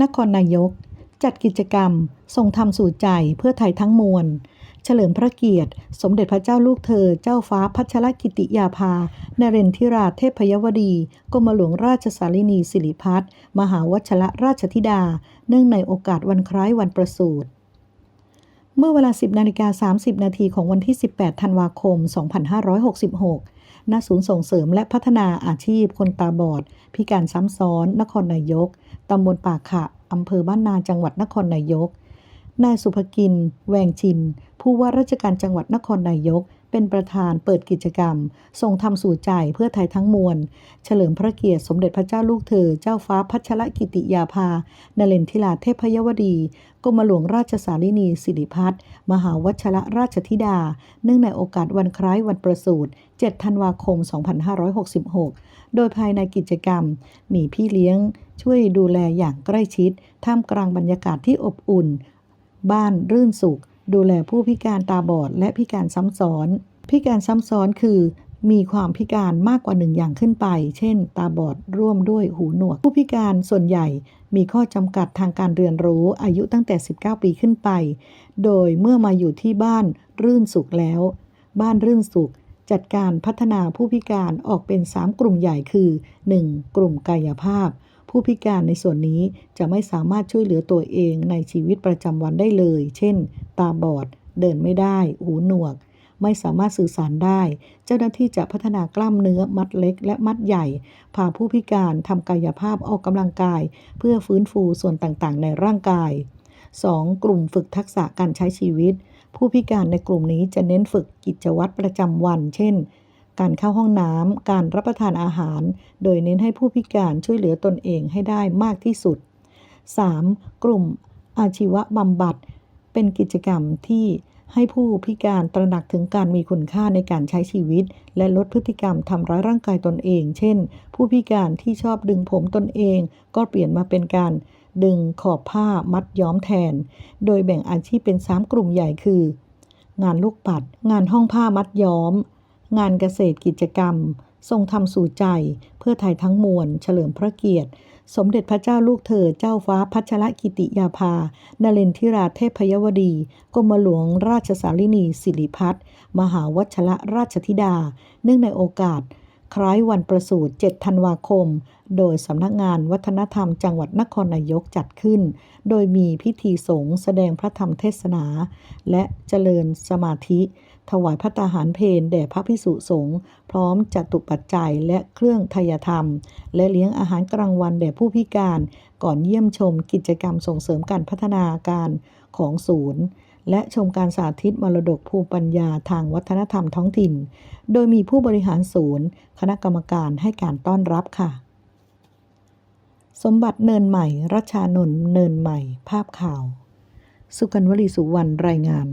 นครนายก จัดกิจกรรมส่งธรรมสู่ใจเพื่อไทยทั้งมวล เฉลิมพระเกียรติ สมเด็จพระเจ้าลูกเธอ เจ้าฟ้าพัชรกิติยาภา นเรนทิราเทพยวดี กรมหลวงราชสารินีสิริพัฒน์มหาวชรราชธิดา เนื่องในโอกาสวันคล้ายวันประสูติ เมื่อเวลา 10นาฬิกา30 นาทีของวันที่ 18 ธันวาคม 2566 ณ ศูนย์ส่งเสริมและพัฒนาอาชีพคนตาบอด พิการซ้ำซ้อน นครนายก ตำบลป่าขะ อำเภอบ้านนาจังหวัดนครนายก นายสุภกิน แวงชิน ผู้ว่าราชการจังหวัดนครนายก เป็นประธานเปิดกิจกรรม ส่งธรรมสู่ใจเพื่อไทยทั้งมวล เฉลิมพระเกียรติสมเด็จพระเจ้าลูกเธอ เจ้าฟ้าพัชรกิติยาภา นเรนทิราเทพยวดีกรมหลวงราชสารินีสิริพัฒน์มหาวชรราชธิดา เนื่องในโอกาสวันคล้ายวันประสูติ 7 ธันวาคม 2566 โดยภายในกิจกรรม มีพี่เลี้ยง ช่วยดูแลอย่างใกล้ชิด ท่ามกลางบรรยากาศที่อบอุ่น บ้านรื่นสุข ดูแลผู้พิการตาบอดและพิการซ้ำซ้อน พิการซ้ำซ้อนคือ มีความพิการมากกว่าหนึ่งอย่างขึ้นไป เช่น ตาบอดร่วมด้วยหูหนวก ผู้พิการส่วนใหญ่มีข้อจำกัดทางการเรียนรู้อายุตั้งแต่ 19 ปีขึ้นไป โดยเมื่อมาอยู่ที่บ้านรื่นสุขแล้ว บ้านรื่นสุขจัดการพัฒนาผู้พิการออกเป็น 3 กลุ่มใหญ่คือ 1. กลุ่มกายภาพ ผู้พิการในส่วนนี้จะไม่สามารถช่วยเหลือตัวเองในชีวิตประจำวันได้เลย เช่น ตาบอด เดินไม่ได้ หูหนวก ไม่สามารถสื่อสารได้ เจ้าหน้าที่จะพัฒนากล้ามเนื้อมัดเล็กและมัดใหญ่ พาผู้พิการทำกายภาพออกกำลังกาย เพื่อฟื้นฟูส่วนต่างๆ ในร่างกาย 2. กลุ่มฝึกทักษะการใช้ชีวิต ผู้พิการในกลุ่มนี้จะเน้นฝึกกิจวัตรประจำวัน เช่น การเข้าห้องน้ำ การรับประทานอาหาร โดยเน้นให้ผู้พิการช่วยเหลือตนเองให้ได้มากที่สุด 3. กลุ่มอาชีวบำบัด เป็นกิจกรรมที่ให้ผู้พิการตระหนักถึงการมีคุณค่าในการใช้ชีวิต และลดพฤติกรรมทำร้ายร่างกายตนเอง เช่น ผู้พิการที่ชอบดึงผมตนเอง ก็เปลี่ยนมาเป็นการดึงขอบผ้ามัดย้อมแทน โดยแบ่งอาชีพเป็น 3 กลุ่มใหญ่คือ งานลูกปัด งานห้องผ้ามัดย้อม งานเกษตรกิจกรรม ทรงทำสู่ใจ เพื่อไทยทั้งมวล เฉลิมพระเกียรติ สมเด็จพระเจ้าลูกเธอ เจ้าฟ้าพัชรกิติยาภา นเรนทิราเทพยวดี กรมหลวงราชสารินีสิริพัฒน์มหาวชระราชธิดา เนื่องในโอกาส คล้ายวันประสูติ 7 ธันวาคม โดยสำนักงานวัฒนธรรมจังหวัดนครนายกจัดขึ้น โดยมีพิธีสงฆ์แสดงพระธรรมเทศนา และเจริญสมาธิ ถวายพระตาหารเพลแด่พระพิสุสงฆ์พร้อมจตุปัจจัยและเครื่องทายธรรม และเลี้ยงอาหารกลางวันแด่ผู้พิการ ก่อนเยี่ยมชมกิจกรรมส่งเสริมการพัฒนาการของศูนย์ และชมการสาธิตมรดกภูมิปัญญาทางวัฒนธรรมท้องถิ่น โดยมีผู้บริหารศูนย์ คณะกรรมการให้การต้อนรับค่ะ สมบัติเนินใหม่ รัชานนท์เนินใหม่ ภาพข่าว สุกันวลีสุวรรณรายงาน